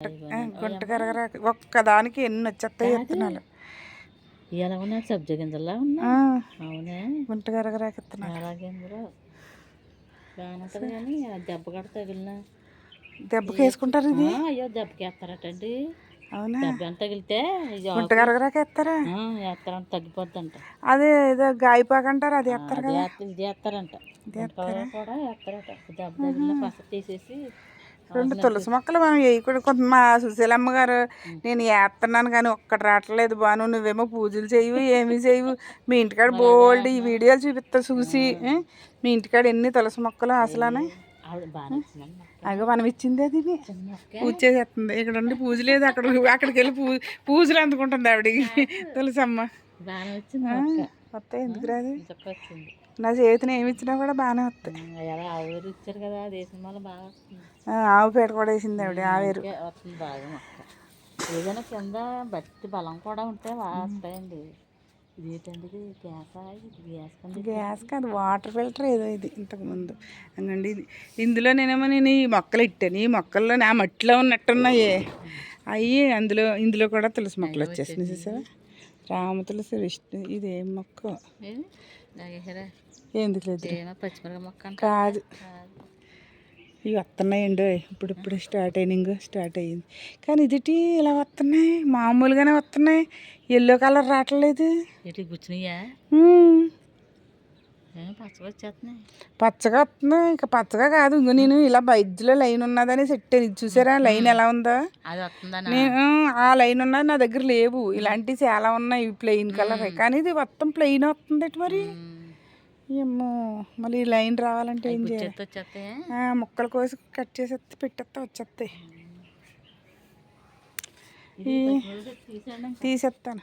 గుంట కరగరాక ఒక్కదానికి ఎన్ని వచ్చేస్తాయి విత్తనాలు ఎలా ఉన్నా సబ్జ గింజల్లా ఉన్నా? అవునే? గుంట కరగరాక విత్తనాలు బాగానే ఉంటుంది కానీ దెబ్బ కడ తగిలిన. దెబ్బకి వేసుకుంటారు ఇది? అయ్యో దెబ్బకి వేస్తారటండి అవునా? దెబ్బ ఎంత తగిలితే గుంట కరగరాక వేస్తారా వేస్తారంట తగ్గిపోద్దంట. అదే ఏదో గాయపాకు అంటారు అది వేస్తారు కదా. ఇది వేస్తారంట కూడా వేస్తారట దెబ్బ తగిలిన పస తీసేసి రెండు తులసి మొక్కలు మనం వేయకూడదు. కొంత మా సుశీలమ్మ గారు నేను వేస్తున్నాను కానీ ఒక్కటి రావట్లేదు బాను నువ్వేమో పూజలు చేయవు ఏమీ చేయవు. మీ ఇంటికాడ బోల్డ్ ఈ వీడియోలు చూపిస్తా చూసి? మీ ఇంటికాడ ఎన్ని తులసి మొక్కలు అసలు. అగ మనం ఇచ్చింది అది పూజ చేసేస్తుంది. ఇక్కడ ఉండి పూజ లేదు అక్కడ అక్కడికి వెళ్ళి పూ పూజలు అందుకుంటుంది ఆవిడకి. తులసమ్మ. వస్తాయి ఎందుకు రాదు? నా చేతిని ఏమి ఇచ్చినా కూడా బాగానే వస్తాయి. ఆవిరి ఇచ్చారు కదా దేశం వల్ల బాగా ఆవు పేడ కూడా వేసింది ఆవిడ ఆవేరు వస్తుంది బాగా ఏదైనా కింద బట్టి బలం కూడా ఉంటే వస్తాయండి. ఇది ఏంటండి? ఇది గ్యాస్ కింద గ్యాస్ కాదు వాటర్ ఫిల్టర్ ఏదో ఇది ఇంతకు ముందు. అండి ఇది ఇందులో నేనేమో నేను ఈ మొక్కలు ఇట్టాను. ఈ మొక్కల్లో నా మట్టిలో ఉన్నట్టున్నాయి. అవి అందులో ఇందులో కూడా తులసి మొక్కలు వచ్చేసినాయి చూసావా? రామ తులసి విష్ణు ఇది ఏం మొక్క ఎందుకు లేదు? కాదు. ఇవి వస్తున్నాయండి ఇప్పుడు ఇప్పుడు స్టార్ట్ అయినాయి స్టార్ట్ అయ్యింది. కానీ ఇదిటి ఇలా వస్తున్నాయి మామూలుగానే వస్తున్నాయి ఎల్లో కలర్ రావట్లేదు. గుచ్చినాయా? పచ్చగా వస్తుంది ఇంకా పచ్చగా కాదు. ఇంకో నేను ఇలా మధ్యలో లైన్ ఉన్నదని సెట్ ఇది చూసారా? లైన్ ఎలా ఉందో? నేను ఆ లైన్ ఉన్నది నా దగ్గర లేవు. ఇలాంటివి చాలా ఉన్నాయి ప్లెయిన్ కలర్. కానీ ఇది మొత్తం ప్లెయిన్ వస్తుంది మరి. ఏమో మళ్ళీ లైన్ రావాలంటే ఏం చేయాలి? ముక్కలు కోసి కట్ చేసి పెట్టేస్తే వచ్చేస్తాయి. తీసేస్తాను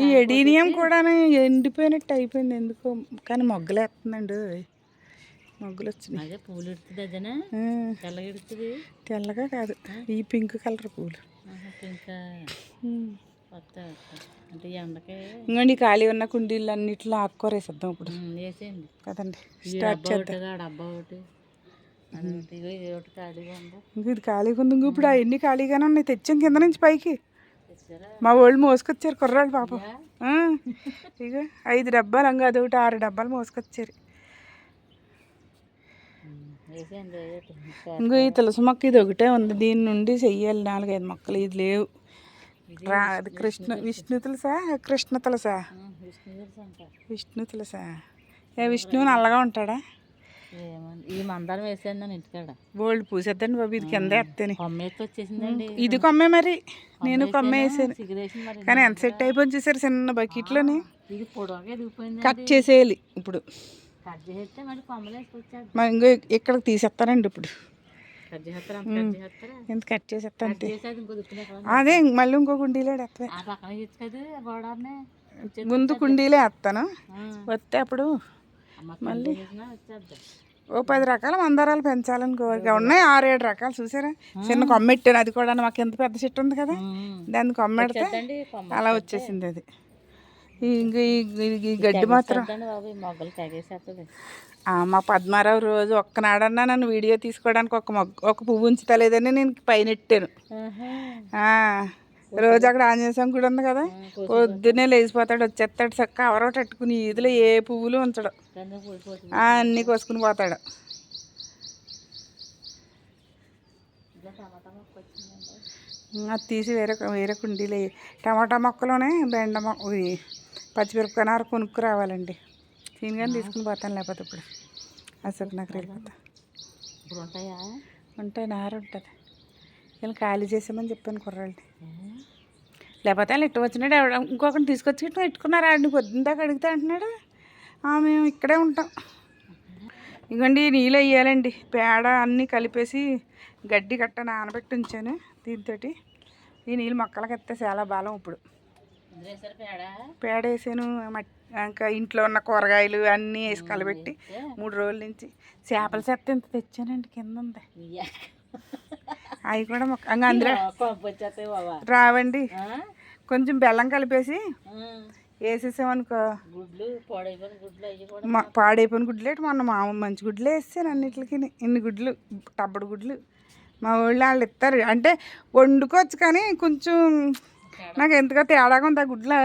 ఈ ఎడీనియం కూడా ఎండిపోయినట్టు అయిపోయింది ఎందుకో కానీ మొగ్గలు వేస్తుందండి మొగ్గలు వచ్చినాయి పూలు తెల్లగా కాదు ఈ పింక్ కలర్ పూలు ఇంకోండి ఖాళీ ఉన్న కుండీలు అన్నిట్లో ఆకుకూర వేసేద్దాం ఇప్పుడు కదండి స్టార్ట్ చేద్దాం ఇది ఖాళీగా ఉందా ఇంక ఇది ఖాళీగా ఉంది ఇంక ఇప్పుడు అవన్నీ ఖాళీగానే ఉన్నాయి తెచ్చాం కింద నుంచి పైకి మా వాళ్ళు మోసుకొచ్చారు కుర్రాళ్ళు పాపం. ఇక ఐదు డబ్బాలు అంగా అదొకటి ఆరు డబ్బాలు మోసుకొచ్చారు. ఇంకా ఈ తులసి మొక్క ఇది ఒకటే ఉంది. దీని నుండి చెయ్యాలి నాలుగైదు మొక్కలు. ఇది లేవు. రా అది కృష్ణ విష్ణు తులసా. కృష్ణ తులసా? విష్ణు తెలుసు విష్ణు ఏ విష్ణువు నల్లగా ఉంటాడా? ఈ మందారం వేసేయండి నేను ఇంటికాడ. బోల్డ్ పూసేద్దండి బాబు ఇది కింద ఎత్తని. కొమ్మ ఎత్తి వచ్చేసిందండి. ఇది కొమ్మే మరి. నేను కొమ్మ వేసాను కానీ ఎంత సెట్ అయిపోయింది చూసారు చిన్న బకెట్లోని? ఇది పొడవగా ఎదిగిపోయింది కట్ చేసేయాలి ఇప్పుడు. కట్ చేస్తే మరి ఇంకో ఇక్కడికి తీసేస్తానండి ఇప్పుడు. ఎంత కట్ చేసేస్తాను? అదే మళ్ళీ ఇంకో కుండీలో ముందు కుండీలే వేస్తాను వస్తే అప్పుడు మళ్ళీ? ఓ పది రకాల మందారాలు పెంచాలని కోరిక. ఉన్నాయి ఆరేడు రకాలు చూసారా? చిన్న కొమ్మ పెట్టాను అది కూడా మాకు ఎంత పెద్ద చెట్టు ఉంది కదా? దాన్ని కొమ్మ పెడితే వచ్చేద్దండి కొమ్మ అలా వచ్చేసింది అది. ఈ- గడ్డి మాత్రం మా పద్మారావు రోజు ఒక్కనాడన్నా నన్ను వీడియో తీసుకోవడానికి ఒక మొగ్గ ఒక పువ్వు ఉంచుతలేదని నేను పైన ఎట్టాను. రోజు అక్కడ ఆంజనేయ స్వామి గుడి ఉంది కదా? పొద్దున్నే లేచిపోతాడు వచ్చేస్తాడు చక్క కవర్ ఒకటి పెట్టుకుని ఈదులో ఏ పువ్వులు ఉంచడు. అన్నీ కోసుకుని పోతాడు. అది తీసి వేరే వేరే కుండీలో. టమాటా మొక్కలోనే బెండ మొక్క ఇవి పచ్చిమిరపకాయ నార కొనుక్కు రావాలండి. దీనిగాని తీసుకుని పోతాను లేకపోతే ఇప్పుడు. అసలు నాకు వెళ్ళిపోతా ఉంటాయా? ఉంటాయి నార ఉంటుంది. వీళ్ళు ఖాళీ చేసామని చెప్పాను కుర్రాళ్ళని. లేకపోతే వాళ్ళు ఇట్టు వచ్చినాడు ఇంకొకరిని తీసుకొచ్చి ఇట్టు పెట్టుకున్నారు? ఆడిని పొద్దున్న దాకా అడిగితే అంటున్నాడు? "ఆ, మేము ఇక్కడే ఉంటాం ఇగోండి నీళ్ళు వేయాలండి పేడ అన్నీ కలిపేసి గడ్డి కట్ట నానబెట్టి ఉంచాను దీంతో ఈ నీళ్ళు మొక్కలకి ఎత్తే చాలా బాలం ఇప్పుడు పేడ పేడ వేసాను మట్టి ఇంకా ఇంట్లో ఉన్న కూరగాయలు అన్నీ వేసి కలబెట్టి మూడు రోజుల నుంచి చేపల చెత్త ఇంత తెచ్చానండి కింద ఉంది. అవి కూడా మొక్క అందులో రావండి? కొంచెం బెల్లం కలిపేసి. వేసేసామనుకో. గుడ్లు పాడైపోయిన గుడ్లు పాడైపోయిన గుడ్లేటి మొన్న మామ మంచి గుడ్లు వేసాను అన్నిటికి. ఇన్ని గుడ్లు టబ్బడు గుడ్లు. మా ఊళ్ళో వాళ్ళు ఇస్తారు. అంటే వండుకోవచ్చు కానీ కొంచెం నాకు ఎందుకో తేడాగా ఉంది ఆ గుడ్లు.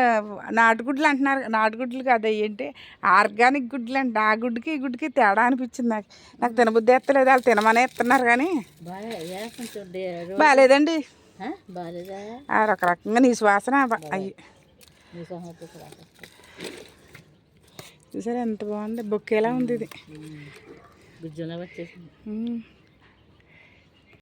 నాటుగుడ్లు అంటున్నారు. నాటుగుడ్లు కాదు ఏంటి? ఆర్గానిక్ గుడ్లు అంటే. ఆ గుడ్డుకి ఈ గుడ్డుకి తేడా అనిపించింది నాకు. నాకు తినబుద్ధి ఎత్తలేదు వాళ్ళు తినమనే ఇస్తున్నారు కానీ. బాగాలేదండి ఆ? బాగాలేదా ఆ ఒక రకంగా నీ శ్వాసన అయ్యి. చూసారా ఎంత బాగుంది? బొక్కేలా ఉంది ఇది. గుజ్జులో వచ్చేసింది.